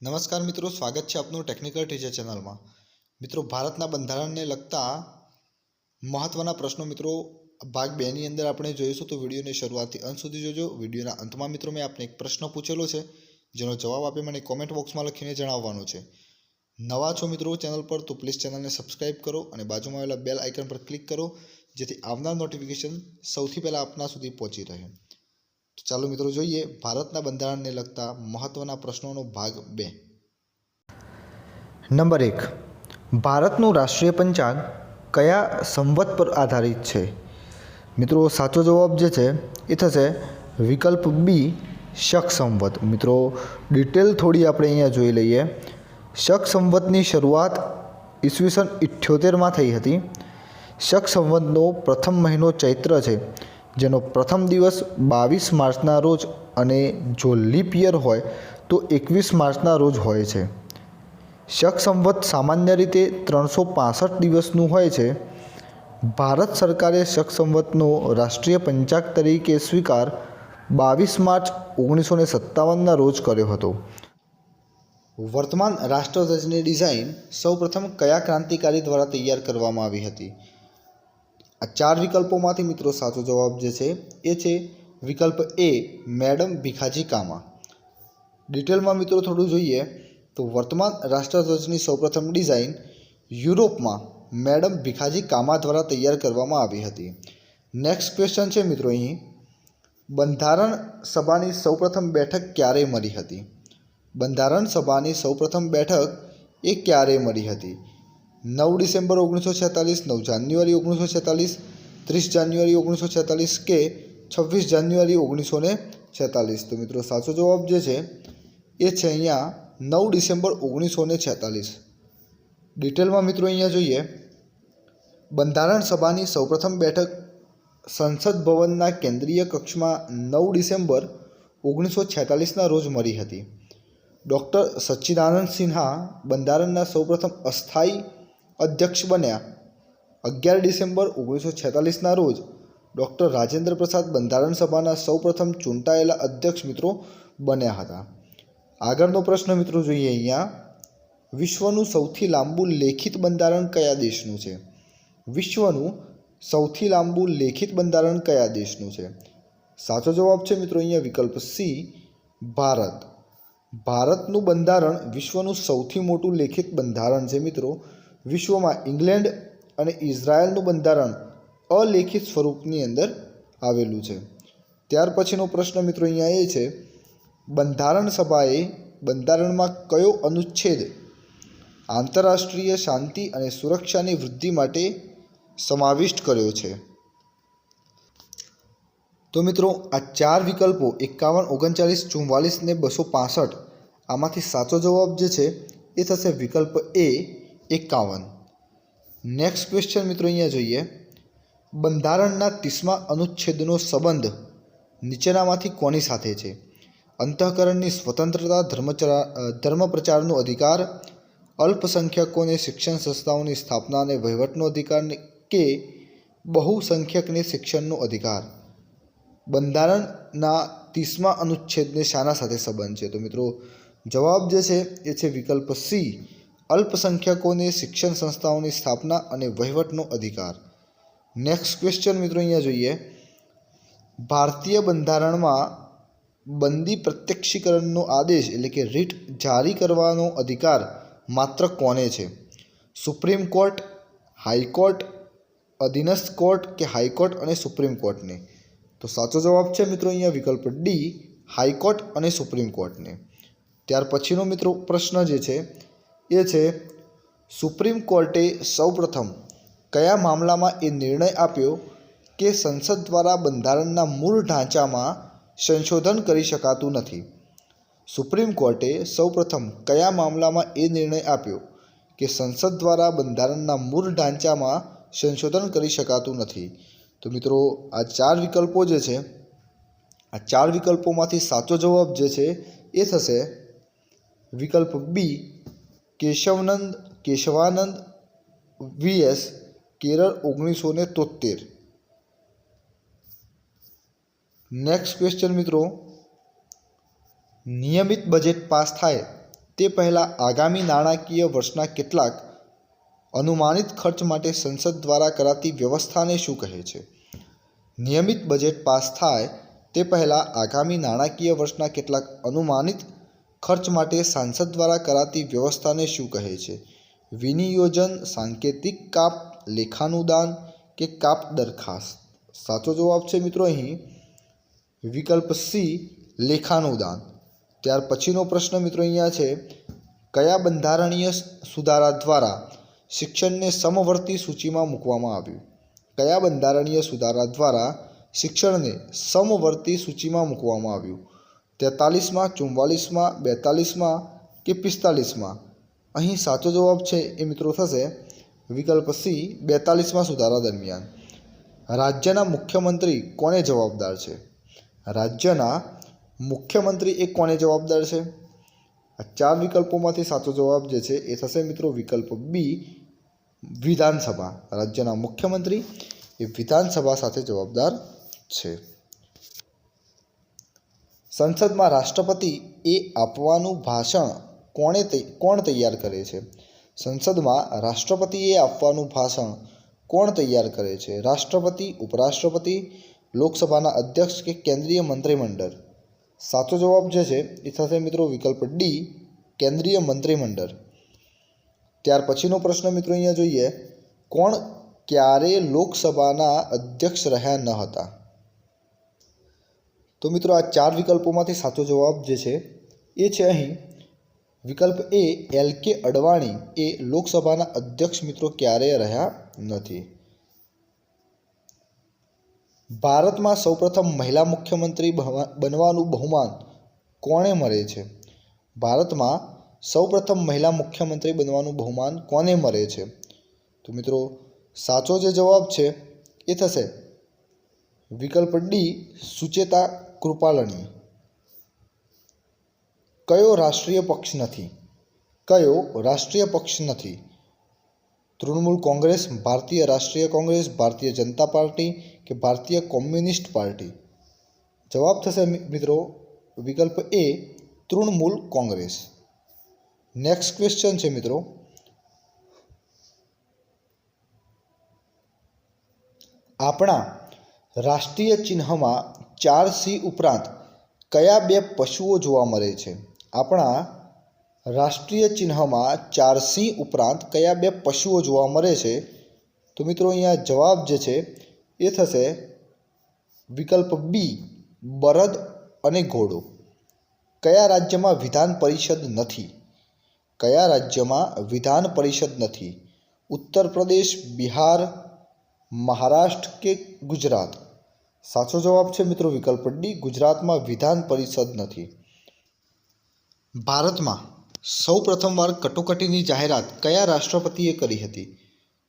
નમસ્કાર મિત્રો, સ્વાગત છે આપનું ટેકનિકલ ટીચર ચેનલમાં. મિત્રો, ભારતના બંધારણને લગતા મહત્ત્વના પ્રશ્નો મિત્રો, ભાગ બેની અંદર આપણે જોઈશું તો વિડીયોને શરૂઆતથી અંત સુધી જોજો. વિડીયોના અંતમાં મિત્રો, મેં આપને એક પ્રશ્ન પૂછેલો છે, જેનો જવાબ આપે મને કોમેન્ટ બોક્સમાં લખીને જણાવવાનો છે. નવા છો મિત્રો, ચેનલ પર તો પ્લીઝ ચેનલને સબસ્ક્રાઇબ કરો અને બાજુમાં આવેલા બેલ આઇકન પર ક્લિક કરો, જેથી આવનાર નોટિફિકેશન સૌથી પહેલાં આપના સુધી પહોંચી રહે. ચાલો મિત્રો જોઈએ ભારતના બંધારણને લગતા મહત્ત્વના પ્રશ્નોનો ભાગ બે. નંબર એક, ભારતનું રાષ્ટ્રીય પંચાંગ કયા સંવત પર આધારિત છે? મિત્રો, સાચો જવાબ જે છે, એ થશે વિકલ્પ બી, શક સંવત. મિત્રો, ડિટેલ થોડી આપણે અહીંયા જોઈ લઈએ. શક સંવતની શરૂઆત ઈસવીસન ઇઠ્યોતેરમાં થઈ હતી. શક સંવતનો પ્રથમ મહિનો ચૈત્ર છે. જેનો પ્રથમ દિવસ બાવીસ માર્ચના રોજ અને જો લીપ યર હોય, તો એકવીસ માર્ચના રોજ હોય છે. શક સંવત સામાન્ય રીતે ત્રણસો પાસઠ દિવસનું હોય છે. ભારત સરકારે શક સંવતનો રાષ્ટ્રીય પંચાંગ તરીકે સ્વીકાર બાવીસ માર્ચ ઓગણીસો ને સત્તાવનના રોજ કર્યો હતો. વર્તમાન રાષ્ટ્રધ્વજની ડિઝાઇન સૌપ્રથમ કયા ક્રાંતિકારી દ્વારા તૈયાર કરવામાં આવી હતી? આ ચાર વિકલ્પોમાંથી મિત્રો સાચો જવાબ જે છે, એ છે વિકલ્પ એ, મેડમ ભીખાજી કામા. ડિટેલમાં મિત્રો થોડું જોઈએ તો વર્તમાન રાષ્ટ્રધ્વજની સૌપ્રથમ ડિઝાઇન યુરોપમાં મેડમ ભીખાજી કામા દ્વારા તૈયાર કરવામાં આવી હતી. નેક્સ્ટ ક્વેશ્ચન છે મિત્રો અહીં. બંધારણ સભાની સૌપ્રથમ બેઠક ક્યારે મળી હતી? બંધારણ સભાની સૌપ્રથમ બેઠક એ ક્યારે મળી હતી? નવ ડિસેમ્બર ઓગણીસો છેતાલીસ, નવ જાન્યુઆરી ઓગણીસો છેતાલીસ, ત્રીસ જાન્યુઆરી ઓગણીસો છેતાલીસ કે છવ્વીસ જાન્યુઆરી ઓગણીસો ને છેતાલીસ. તો મિત્રો સાચો જવાબ જે છે, એ છે અહીંયા નવ ડિસેમ્બર ઓગણીસો ને છેતાલીસ. ડિટેલમાં મિત્રો અહીંયા જોઈએ, બંધારણ સભાની સૌપ્રથમ બેઠક સંસદ ભવનના કેન્દ્રીય કક્ષમાં નવ ડિસેમ્બર ઓગણીસો છેતાલીસના રોજ મળી હતી. ડૉક્ટર સચ્ચિદાનંદ સિન્હા બંધારણના સૌપ્રથમ અસ્થાયી અધ્યક્ષ બન્યા. અગિયાર ડિસેમ્બર ઓગણીસો છેતાલીસના રોજ ડૉક્ટર રાજેન્દ્ર પ્રસાદ બંધારણ સભાના સૌપ્રથમ ચૂંટાયેલા અધ્યક્ષ મિત્રો બન્યા હતા. આગળનો પ્રશ્ન મિત્રો જોઈએ અહીંયા. વિશ્વનું સૌથી લાંબુ લેખિત બંધારણ કયા દેશનું છે? વિશ્વનું સૌથી લાંબુ લેખિત બંધારણ કયા દેશનું છે? સાચો જવાબ છે મિત્રો અહીંયા વિકલ્પ સી, ભારત. ભારતનું બંધારણ વિશ્વનું સૌથી મોટું લેખિત બંધારણ છે મિત્રો. વિશ્વમાં ઇંગ્લેન્ડ અને ઇઝરાયલનું બંધારણ અલેખિત સ્વરૂપની અંદર આવેલું છે. ત્યાર પછીનો પ્રશ્ન મિત્રો અહીંયા એ છે, બંધારણ સભાએ બંધારણમાં કયો અનુચ્છેદ આંતરરાષ્ટ્રીય શાંતિ અને સુરક્ષાની વૃદ્ધિ માટે સમાવિષ્ટ કર્યો છે? તો મિત્રો, આ ચાર વિકલ્પો એકાવન, ઓગણચાલીસ ચુમ્માલીસ ને બસો પાસઠ, આમાંથી સાચો જવાબ જે છે એ થશે વિકલ્પ એ એકાવન. નેક્સ્ટ ક્વેશ્ચન મિત્રો અહીંયા જોઈએ. બંધારણના ત્રીસમા અનુચ્છેદનો સંબંધ નીચેનામાંથી કોની સાથે છે? અંતઃકરણની સ્વતંત્રતા, ધર્મચરા ધર્મ પ્રચારનો અધિકાર, અલ્પસંખ્યકોને શિક્ષણ સંસ્થાઓની સ્થાપના અને વહીવટનો અધિકાર કે બહુસંખ્યકને શિક્ષણનો અધિકાર? બંધારણના ત્રીસમા અનુચ્છેદને શાના સાથે સંબંધ છે? તો મિત્રો જવાબ જે છે, એ છે વિકલ્પ સી. અલ્પસંખ્યકોને શિક્ષણ સંસ્થાઓની સ્થાપના અને વહીવટનો અધિકાર. નેક્સ્ટ ક્વેશ્ચન મિત્રો અહીંયા જોઈએ. ભારતીય બંધારણમાં બંદી પ્રત્યક્ષીકરણનો આદેશ એટલે કે રીટ જારી કરવાનો અધિકાર માત્ર કોને છે? સુપ્રીમ કોર્ટ હાઈકોર્ટ અધીનસ્થ કોર્ટ કે હાઈકોર્ટ અને સુપ્રીમ કોર્ટને તો સાચો જવાબ છે મિત્રો અહીંયા વિકલ્પ ડી હાઈકોર્ટ અને સુપ્રીમ કોર્ટને ત્યાર પછીનો મિત્રો પ્રશ્ન જે છે એ છે, સુપ્રીમ કોર્ટે સૌપ્રથમ કયા મામલામાં એ નિર્ણય આપ્યો કે સંસદ દ્વારા બંધારણના મૂળ ઢાંચામાં સંશોધન કરી શકાતું નથી? સુપ્રીમ કોર્ટે સૌપ્રથમ કયા મામલામાં એ નિર્ણય આપ્યો કે સંસદ દ્વારા બંધારણના મૂળ ઢાંચામાં સંશોધન કરી શકાતું નથી? તો મિત્રો, આ ચાર વિકલ્પો જે છે, આ ચાર વિકલ્પોમાંથી સાચો જવાબ જે છે એ થશે વિકલ્પ બી કેશવનંદ, કેશવાનંદ વીએસ કેરળ ઓગણીસો ને તોતેર નેક્સ્ટ ક્વેશ્ચન મિત્રો. નિયમિત બજેટ પાસ થાય તે પહેલાં આગામી નાણાકીય વર્ષના કેટલાક અનુમાનિત ખર્ચ માટે સંસદ દ્વારા કરાતી વ્યવસ્થાને શું કહે છે? નિયમિત બજેટ પાસ થાય તે પહેલાં આગામી નાણાકીય વર્ષના કેટલાક અનુમાનિત ખર્ચ માટે સાંસદ દ્વારા કરાતી વ્યવસ્થાને શું કહે છે? વિનિયોજન, સાંકેતિક કાપ લેખાનુદાન કે કાપ દરખાસ્ત? સાચો જવાબ છે મિત્રો અહીં, વિકલ્પ સી લેખાનુદાન ત્યાર પછીનો પ્રશ્ન મિત્રો અહીંયા છે, કયા બંધારણીય સુધારા દ્વારા શિક્ષણને સમવર્તી સૂચિમાં મૂકવામાં આવ્યું? કયા બંધારણીય સુધારા દ્વારા શિક્ષણને સમવર્તી સૂચિમાં મૂકવામાં આવ્યું? તેતાલીસમાં, ચુમ્માલીસમાં, બેતાલીસમાં કે પિસ્તાલીસમાં? અહીં સાચો જવાબ છે એ મિત્રો થશે વિકલ્પ સી, બેતાલીસમાં સુધારા દરમિયાન. રાજ્યના મુખ્યમંત્રી કોને જવાબદાર છે? રાજ્યના મુખ્યમંત્રી એ કોને જવાબદાર છે? આ ચાર વિકલ્પોમાંથી સાચો જવાબ જે છે એ થશે મિત્રો વિકલ્પ બી, વિધાનસભા. રાજ્યના મુખ્યમંત્રી એ વિધાનસભા સાથે જવાબદાર છે. સંસદમાં રાષ્ટ્રપતિ એ આપવાનું ભાષણ કોણે કોણ તૈયાર કરે છે? સંસદમાં રાષ્ટ્રપતિએ આપવાનું ભાષણ કોણ તૈયાર કરે છે? રાષ્ટ્રપતિ, ઉપરાષ્ટ્રપતિ, લોકસભાના અધ્યક્ષ કે કેન્દ્રીય મંત્રીમંડળ? સાચો જવાબ જે છે એ થશે મિત્રો વિકલ્પ ડી કેન્દ્રીય મંત્રીમંડળ. ત્યાર પછીનો પ્રશ્ન મિત્રો અહીંયા જોઈએ, કોણ ક્યારે લોકસભાના અધ્યક્ષ રહ્યા ન હતા? તો મિત્રો આ ચાર વિકલ્પોમાંથી સાચો જવાબ જે છે, એ છે અહીં. વિકલ્પ એ, એલ કે અડવાણી એ લોકસભાના અધ્યક્ષ મિત્રો ક્યારેય રહ્યા નથી. ભારતમાં સૌપ્રથમ મહિલા મુખ્યમંત્રી બનવાનું બહુમાન કોણે મળે છે? ભારતમાં સૌપ્રથમ મહિલા મુખ્યમંત્રી બનવાનું બહુમાન કોને મળે છે? તો મિત્રો, સાચો જે જવાબ છે, એ થશે. વિકલ્પ ડી, સુચેતા કૃપાલની. કયો રાષ્ટ્રીય પક્ષ નથી? કયો રાષ્ટ્રીય પક્ષ નથી? તૃણમૂલ કોંગ્રેસ, ભારતીય રાષ્ટ્રીય કોંગ્રેસ, ભારતીય જનતા પાર્ટી કે ભારતીય કોમ્યુનિસ્ટ પાર્ટી? જવાબ થશે મિ- મિત્રો, વિકલ્પ એ તૃણમૂલ કોંગ્રેસ. નેક્સ્ટ ક્વેશ્ચન છે, મિત્રો. આપણા રાષ્ટ્રીય ચિહ્નમાં ચાર સિંહ ઉપરાંત કયા બે પશુઓ જોવા મળે છે? આપણા રાષ્ટ્રીય ચિહ્નમાં ચાર સિંહ ઉપરાંત કયા બે પશુઓ જોવા મળે છે? તો મિત્રો અહીંયા જવાબ જે છે એ થશે વિકલ્પ બી બળદ અને ઘોડો. કયા રાજ્યમાં વિધાન પરિષદ નથી? કયા રાજ્યમાં વિધાન પરિષદ નથી? ઉત્તર પ્રદેશ, બિહાર, મહારાષ્ટ્ર કે ગુજરાત? સાચો જવાબ છે મિત્રો વિકલ્પ ડી, ગુજરાતમાં વિધાન પરિષદ નથી. ભારતમાં સૌ પ્રથમવાર કટોકટીની જાહેરાત કયા રાષ્ટ્રપતિએ કરી હતી?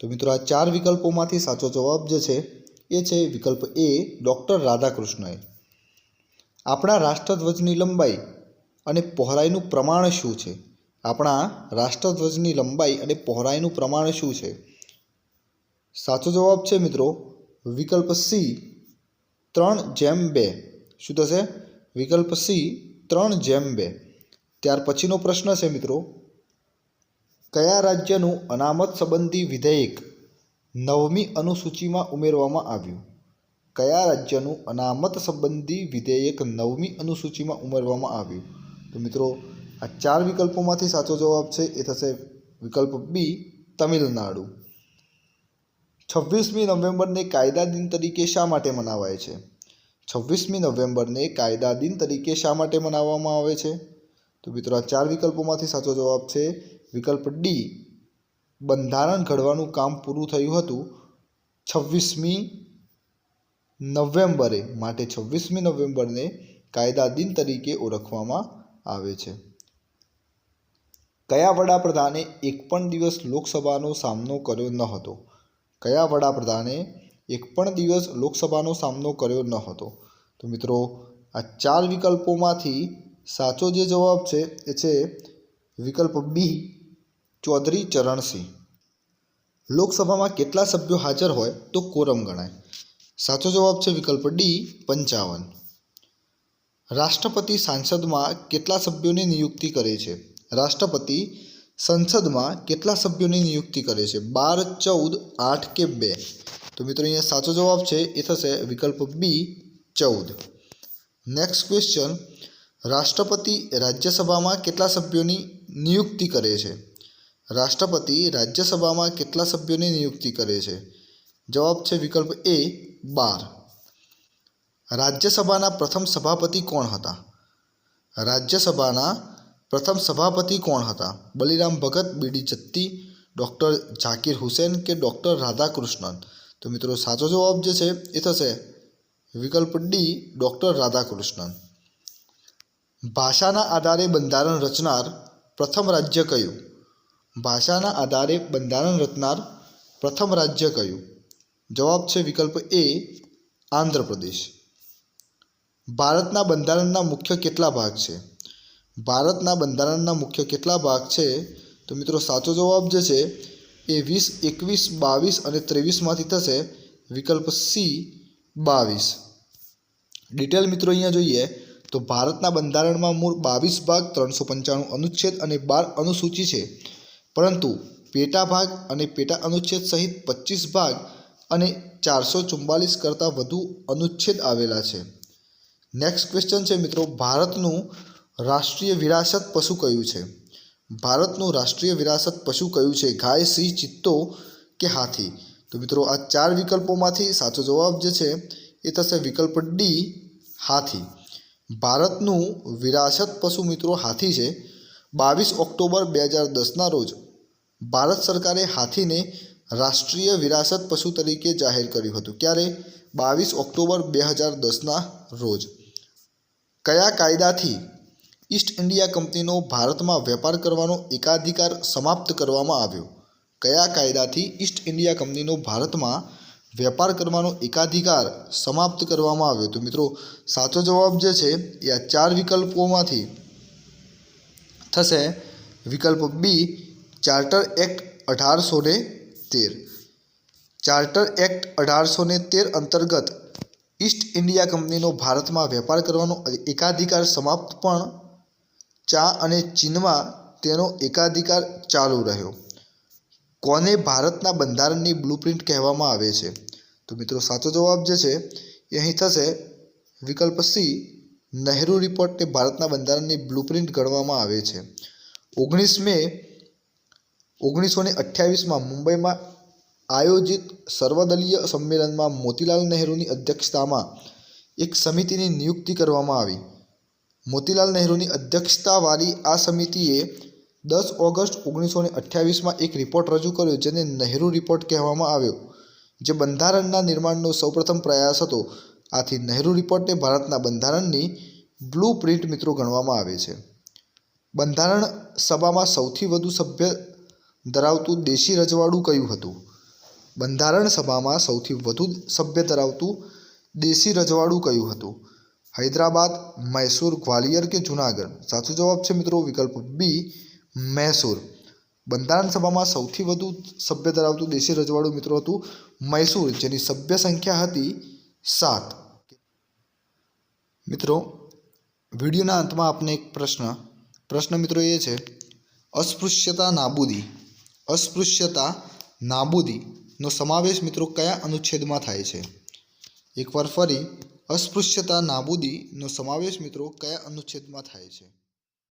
તો મિત્રો આ ચાર વિકલ્પોમાંથી સાચો જવાબ જે છે, એ છે વિકલ્પ એ, ડૉક્ટર રાધાકૃષ્ણએ. આપણા રાષ્ટ્રધ્વજની લંબાઈ અને પહોળાઈનું પ્રમાણ શું છે? આપણા રાષ્ટ્રધ્વજની લંબાઈ અને પહોળાઈનું પ્રમાણ શું છે? સાચો જવાબ છે મિત્રો વિકલ્પ સી ત્રણ જેમ બે. શું થશે? વિકલ્પ સી ત્રણ જેમ બે. ત્યાર પછીનો પ્રશ્ન છે મિત્રો. કયા રાજ્યનું અનામત સંબંધી વિધેયક નવમી અનુસૂચિમાં ઉમેરવામાં આવ્યું? કયા રાજ્યનું અનામત સંબંધી વિધેયક નવમી અનુસૂચિમાં ઉમેરવામાં આવ્યું? તો મિત્રો, આ ચાર વિકલ્પોમાંથી સાચો જવાબ છે. એ થશે વિકલ્પ બી તમિલનાડુ. છવ્વીસમી નવેમ્બરને કાયદા દિન તરીકે શા માટે મનાવાય છે? છવ્વીસમી નવેમ્બરને કાયદા દિન તરીકે શા માટે મનાવવામાં આવે છે? તો મિત્રો, આ ચાર વિકલ્પોમાંથી સાચો જવાબ છે વિકલ્પ ડી. બંધારણ ઘડવાનું કામ પૂરું થયું હતું છવ્વીસમી નવેમ્બરે. માટે છવ્વીસમી નવેમ્બરને કાયદા દિન તરીકે ઓળખવામાં આવે છે. કયા વડાપ્રધાને એક પણ દિવસ લોકસભાનો સામનો કર્યો ન હતો? કયા વડાપ્રધાને એક પણ દિવસ લોકસભાનો સામનો કર્યો ન હતો? તો મિત્રો, આ ચાર વિકલ્પોમાંથી સાચો જે જવાબ છે, એ છે વિકલ્પ બી, ચૌધરી ચરણસિંહ. લોકસભામાં કેટલા સભ્યો હાજર હોય તો કોરમ ગણાય. સાચો જવાબ છે વિકલ્પ ડી, પંચાવન. રાષ્ટ્રપતિ સાંસદમાં કેટલા સભ્યોની નિયુક્તિ કરે છે? રાષ્ટ્રપતિ સંસદમાં કેટલા સભ્યોની નિયુક્તિ કરે છે? બાર, ચૌદ, આઠ કે બે? તો મિત્રો અહીંયા સાચો જવાબ છે, એ થશે વિકલ્પ બી, ચૌદ. નેક્સ્ટ ક્વેશ્ચન રાષ્ટ્રપતિ રાજ્યસભામાં કેટલા સભ્યોની નિયુક્તિ કરે છે? રાષ્ટ્રપતિ રાજ્યસભામાં કેટલા સભ્યોની નિયુક્તિ કરે છે? જવાબ છે વિકલ્પ એ, બાર. રાજ્યસભાના પ્રથમ સભાપતિ કોણ હતા? રાજ્યસભાના પ્રથમ સભાપતિ કોણ હતા? બલિરામ ભગત બીડી જત્તી ડૉક્ટર ઝાકીર હુસેન કે ડૉક્ટર રાધાકૃષ્ણન? તો મિત્રો, સાચો જવાબ જે છે, એ થશે વિકલ્પ ડી ડૉક્ટર રાધાકૃષ્ણન. ભાષાના આધારે બંધારણ રચનાર પ્રથમ રાજ્ય કયું? ભાષાના આધારે બંધારણ રચનાર પ્રથમ રાજ્ય કયું? જવાબ છે વિકલ્પ એ આંધ્રપ્રદેશ. ભારતના બંધારણના મુખ્ય કેટલા ભાગ છે? ભારતના બંધારણના મુખ્ય કેટલા ભાગ છે? તો મિત્રો, સાચો જવાબ જે છે એ વીસ, એકવીસ, બાવીસ અને ત્રેવીસમાંથી થશે. વિકલ્પ સી, બાવીસ. ડિટેલ મિત્રો અહીંયા જોઈએ તો ભારતના બંધારણમાં મૂળ બાવીસ ભાગ ત્રણસો પંચાણું અનુચ્છેદ અને બાર અનુસૂચિ છે. પરંતુ પેટા ભાગ અને પેટા અનુચ્છેદ સહિત પચીસ ભાગ અને ચારસો ચુમ્બાલીસ કરતાં વધુ અનુચ્છેદ આવેલા છે. નેક્સ્ટ ક્વેશ્ચન છે મિત્રો, ભારતનું રાષ્ટ્રીય વિરાસત પશુ કયું છે? ભારતનું રાષ્ટ્રીય વિરાસત પશુ કયું છે? ગાય, સિંહ, ચિત્તો કે હાથી? તો મિત્રો, આ ચાર વિકલ્પોમાંથી સાચો જવાબ જે છે, એ થશે વિકલ્પ ડી, હાથી. ભારતનું વિરાસત પશુ મિત્રો હાથી છે. બાવીસ ઓક્ટોબર બે હજાર દસના રોજ ભારત સરકારે હાથીને રાષ્ટ્રીય વિરાસત પશુ તરીકે જાહેર કર્યું હતું. ક્યારે? બાવીસ ઓક્ટોબર બે હજાર દસના રોજ. કયા કાયદાથી ઈસ્ટ ઇન્ડિયા કંપનીનો ભારતમાં વેપાર કરવાનો એકાધિકાર સમાપ્ત કરવામાં આવ્યો. કયા કાયદાથી ઈસ્ટ ઇન્ડિયા કંપનીનો ભારતમાં વેપાર કરવાનો એકાધિકાર સમાપ્ત કરવામાં આવ્યો? તો મિત્રો, સાચો જવાબ જે છે, એ આ ચાર વિકલ્પોમાંથી થશે. વિકલ્પ બી ચાર્ટર એક્ટ અઢારસો ને તેર. ચાર્ટર એક્ટ અઢારસો ને તેર અંતર્ગત ઈસ્ટ ઇન્ડિયા કંપનીનો ભારતમાં વેપાર કરવાનો એકાધિકાર સમાપ્ત પણ ચા અને ચીનમાં તેનો એકાધિકાર ચાલુ રહ્યો. કોને ભારતના બંધારણની બ્લુપ્રિન્ટ કહેવામાં આવે છે? તો મિત્રો, સાચો જવાબ જે છે, એ અહીં થશે. વિકલ્પ સી, નહેરુ રિપોર્ટને ભારતના બંધારણની બ્લુપ્રિન્ટ ગણવામાં આવે છે. ઓગણીસ મે ઓગણીસો ને અઠ્યાવીસમાં મુંબઈમાં આયોજિત સર્વદલીય સંમેલનમાં મોતીલાલ નહેરુની અધ્યક્ષતામાં એક સમિતિની નિયુક્તિ કરવામાં આવી. મોતીલાલ નહેરુની અધ્યક્ષતાવાળી આ સમિતિએ દસ ઓગસ્ટ ઓગણીસો ને અઠ્યાવીસમાં એક રિપોર્ટ રજૂ કર્યો જેને નહેરુ રિપોર્ટ કહેવામાં આવ્યો, જે બંધારણના નિર્માણનો સૌપ્રથમ પ્રયાસ હતો. આથી નહેરુ રિપોર્ટને ભારતના બંધારણની બ્લુ પ્રિન્ટ મિત્રો ગણવામાં આવે છે. બંધારણ સભામાં સૌથી વધુ સભ્ય ધરાવતું દેશી રજવાડું કયું હતું? બંધારણ સભામાં સૌથી વધુ સભ્ય ધરાવતું દેશી રજવાડું કયું હતું? હૈદરાબાદ, મૈસૂર, ગ્વાલિયર કે જૂનાગઢ? સાચો જવાબ છે મિત્રો વિકલ્પ બી મૈસૂર. બંધારણ સભામાં સૌથી વધુ સભ્ય ધરાવતું દેશી રજવાડું મિત્રો હતું મૈસૂર, જેની સભ્ય સંખ્યા હતી સાત. મિત્રો, વિડીયોના અંતમાં આપને એક પ્રશ્ન. પ્રશ્ન મિત્રો એ છે, અસ્પૃશ્યતા નાબૂદી. અસ્પૃશ્યતા નાબૂદીનો સમાવેશ મિત્રો કયા અનુચ્છેદમાં થાય છે? એકવાર ફરી અસ્પૃશ્યતા નાબૂદીનો સમાવેશ મિત્રો કયા અનુચ્છેદમાં થાય છે?